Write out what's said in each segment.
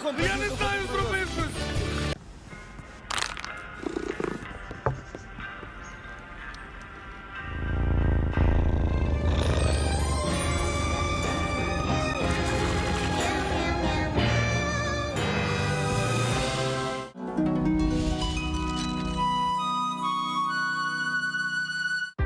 жахом. Я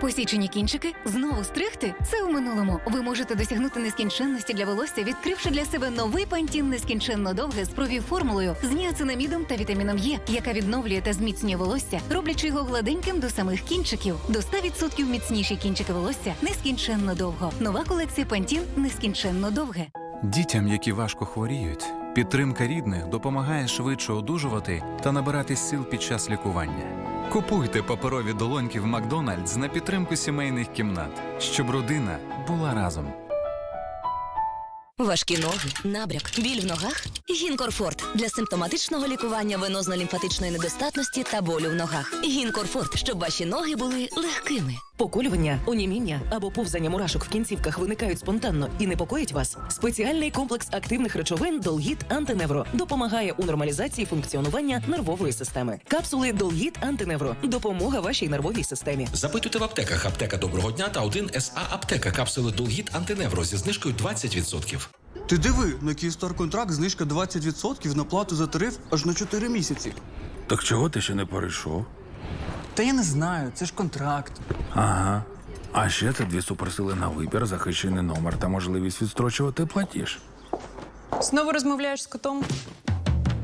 Посічені кінчики знову стригти це у минулому. Ви можете досягнути нескінченності для волосся, відкривши для себе новий пантін нескінченно довге з провів-формулою з ніацинамідом та вітаміном Е, яка відновлює та зміцнює волосся, роблячи його гладеньким до самих кінчиків. До 100% міцніші кінчики волосся нескінченно довго. Нова колекція пантін нескінченно довге. Дітям, які важко хворіють, підтримка рідних допомагає швидше одужувати та набирати сил під час лікування. Купуйте паперові долоньки в Макдональдс на підтримку сімейних кімнат, щоб родина була разом. Важкі ноги, набряк, біль в ногах. Гінкорфорт для симптоматичного лікування венозно-лімфатичної недостатності та болю в ногах. Гінкорфорт, щоб ваші ноги були легкими. Поколювання, оніміння або повзання мурашок в кінцівках виникають спонтанно і непокоїть вас. Спеціальний комплекс активних речовин Долгіт Антиневро допомагає у нормалізації функціонування нервової системи. Капсули Долгіт Антиневро допомога вашій нервовій системі. Запитуйте в аптеках аптека доброго дня та 1 СА аптека капсули Долгіт Антиневро зі знижкою 20%. Ти диви, на Київстар контракт знижка 20% на плату за тариф аж на 4 місяці. Так чого ти ще не перейшов? Та я не знаю, це ж контракт. Ага. А ще це дві суперсили на вибір, захищений номер та можливість відстрочувати платіж. Знову розмовляєш з котом?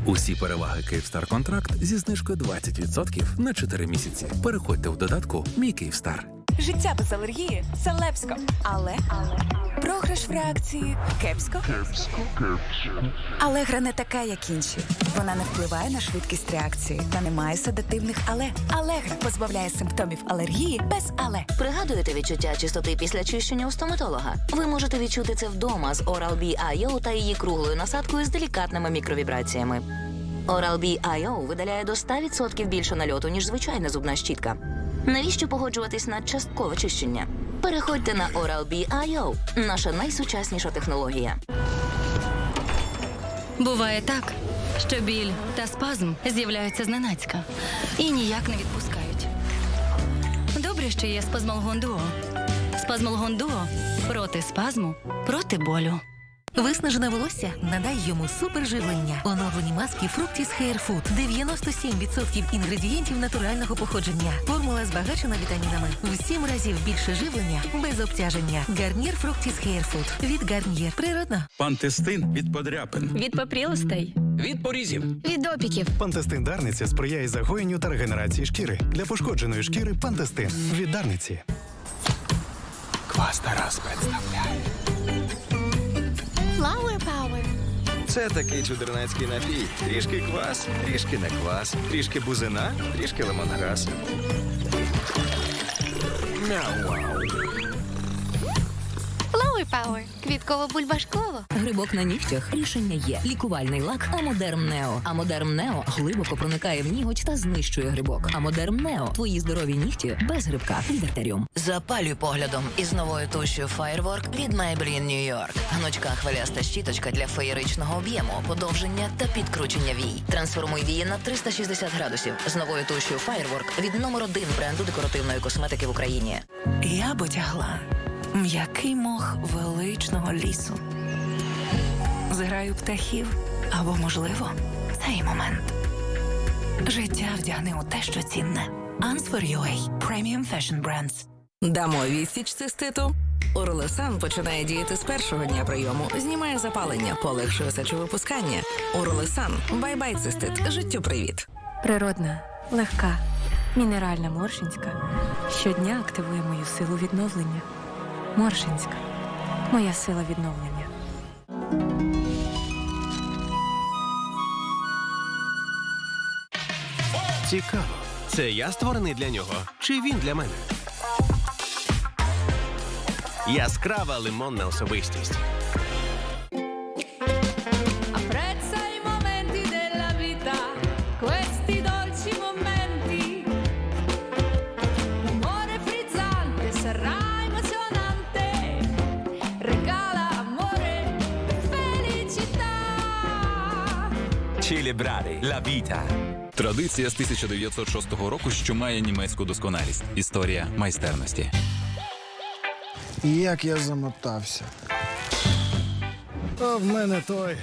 Усі переваги Київстар контракт зі знижкою 20% на 4 місяці. Переходьте в додатку Мій Київстар. Життя без алергії це лепсько. Але, програш в реакції кепсько. Алегра не така, як інші. Вона не впливає на швидкість реакції та не має седативних але. Алегра позбавляє симптомів алергії без але. Пригадуєте відчуття чистоти після чищення у стоматолога? Ви можете відчути це вдома з Oral-B IO та її круглою насадкою з делікатними мікровібраціями. Oral-B IO видаляє до 100% більше нальоту, ніж звичайна зубна щітка. Навіщо погоджуватись на часткове чищення? Переходьте на Oral-B наша найсучасніша технологія. Буває так, що біль та спазм з'являються зненацька і ніяк не відпускають. Добре, що є спазмолгон Дуо. Спазмолгон Дуо проти спазму, проти болю. Виснажене волосся надай йому суперживлення. Оновлені маски Fructis Hair Food. 97% інгредієнтів натурального походження. Формула збагачена вітамінами. В 7 разів більше живлення без обтяження. Гарнір Fructis Hair Food. Від Гарнір. Природно. Пантестин від подряпин. Від попрілостей. Від порізів. Від опіків. Пантестин Дарниця сприяє загоєнню та регенерації шкіри. Для пошкодженої шкіри Пантестин від Дарниці. Квас Тарас представляє. Це такий чудернацький напій. Трішки квас, трішки не квас, трішки бузина, трішки лимонграс. Flower Power. Квітково-бульбашково. Грибок на нігтях рішення є. Лікувальний лак Амодерм Нео. Амодерм Нео глибоко проникає в ніготь та знищує грибок. Амодерм Нео. Твої здорові нігті без грибка. Від артеріум. Запалюй поглядом із новою тушею Firework від Maybelline New York. Гнучка хвиляста щіточка для феєричного об'єму, подовження та підкручення вій. Трансформуй вії на 360 градусів з новою тушею Firework від номер один бренду декоративної косметики в Україні. Я б одягла м'який мох величного лісу. Зграю птахів або, можливо, цей момент. Життя вдягне у те, що цінне. Answer UA Premium Fashion Brands. Дамо відсіч циститу. Орлесан починає діяти з першого дня прийому. Знімає запалення, полегшує сечовипускання. Орлесан. Бай-бай, цистит. Життю привіт. Природна, легка, мінеральна Моршинська. Щодня активує мою силу відновлення. Моршинська. Моя сила відновлення. Цікаво. Це я створений для нього? Чи він для мене? Яскрава лимонна особистість. Celebrare la vita. Традиція з 1906 року, що має німецьку досконалість. Історія майстерності. Як я замотався. А в мене той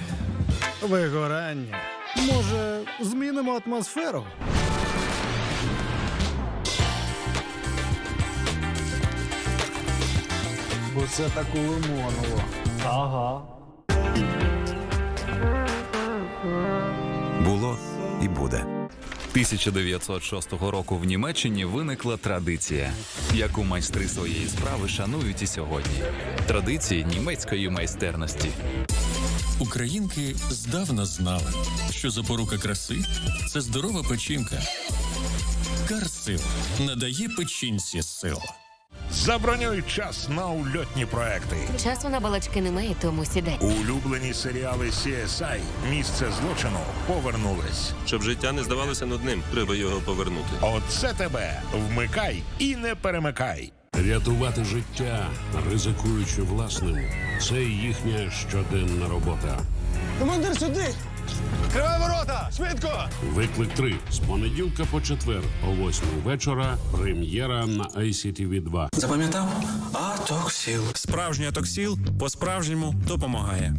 вигорання. Може, змінимо атмосферу? Бо це так у Лимоново. Ага. Було і буде. 1906 року в Німеччині виникла традиція, яку майстри своєї справи шанують і сьогодні. Традиції німецької майстерності. Українки здавна знали, що запорука краси це здорова печінка. Карсил надає печінці сил. Забронюй час на ульотні проекти. Часу на балачки немає, тому сідай. Улюблені серіали CSI Місце злочину повернулись. Щоб життя не здавалося нудним, треба його повернути. Оце тебе вмикай і не перемикай. Рятувати життя, ризикуючи власним, це їхня щоденна робота. Командир сюди! Кривай ворота! Швидко! Виклик 3. з понеділка по четвер о 8 вечора. Прем'єра на ICTV 2 Запам'ятав? А токсіл. Справжній токсіл по-справжньому допомагає.